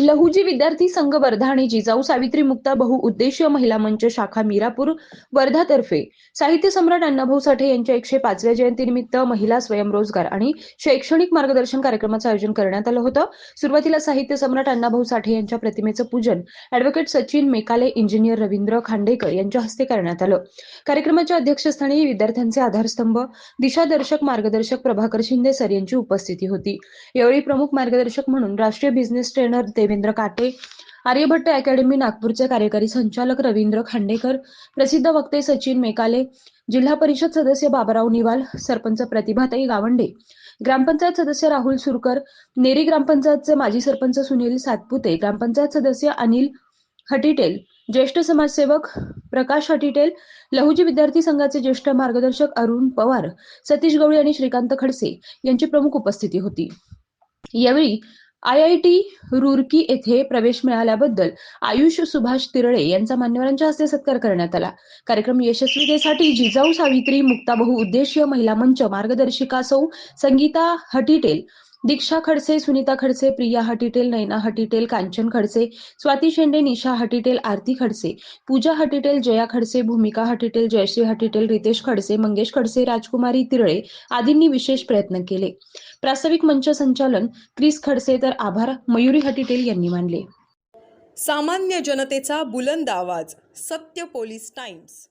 लहुजी विद्यार्थी संघ वर्धा आणि जिजाऊ सावित्री मुक्ता बहुउद्देशीय महिला मंच शाखा मीरापूर वर्धातर्फे साहित्य सम्राट अण्णाभाऊ साठे यांच्या एकशे पाचव्या जयंतीनिमित्त महिला स्वयंरोजगार आणि शैक्षणिक मार्गदर्शन कार्यक्रमाचं आयोजन करण्यात आलं होतं. सुरुवातीला साहित्य सम्राट अण्णाभाऊ साठे यांच्या प्रतिमेचं पूजन अॅडव्होकेट सचिन मेकाले इंजिनियर रवींद्र खांडेकर यांच्या हस्ते करण्यात आलं. कार्यक्रमाच्या अध्यक्षस्थानी विद्यार्थ्यांचे आधारस्तंभ दिशादर्शक मार्गदर्शक प्रभाकर शिंदे सर यांची उपस्थिती होती. यावेळी प्रमुख मार्गदर्शक म्हणून राष्ट्रीय बिझनेस ट्रेनर देवेंद्र काटे आर्यभट्ट अकॅडमी नागपूरचे कार्यकारी संचालक रवींद्र खांडेकर प्रसिद्ध वक्ते सचिन मेकाले जिल्हा परिषद सदस्य बाबाराव निवाल सरपंच प्रतिभाताई गावंडे ग्रामपंचायत सदस्य राहुल सुरकर नेरी ग्रामपंचायतचे माजी सरपंच सुनील सातपुते ग्रामपंचायत सदस्य अनिल हटिटेल ज्येष्ठ समाजसेवक प्रकाश हटिटेल लहुजी विद्यार्थी संघाचे ज्येष्ठ मार्गदर्शक अरुण पवार सतीश गवळी आणि श्रीकांत खडसे यांची प्रमुख उपस्थिती होती. यावेळी आय आय टी रुरकी येथे प्रवेश मिळाल्याबद्दल आयुष सुभाष तिरळे यांचा मान्यवरांच्या हस्ते सत्कार करण्यात आला. कार्यक्रम यशस्वीतेसाठी जिजाऊ सावित्री मुक्ताबहू उद्देशीय महिला मंच मार्गदर्शिका सौ संगीता हटिटेल दीक्षा खडसे सुनीता खडसे प्रिया हटिटेल नैना हटिटेल कांचन खडसे स्वाती शेंडे निशा हटिटेल आरती खडसे पूजा हटिटेल जया खडसे भूमिका हटिटेल जयश्री हटिटेल रितेश खडसे मंगेश खडसे राजकुमारी तिरळे आदींनी विशेष प्रयत्न केले. प्रास्ताविक मंच संचालन क्रिस खडसे तर आभार मयुरी हटिटेल यांनी मानले. सामान्य जनतेचा बुलंद आवाज सत्य पोलीस टाइम्स.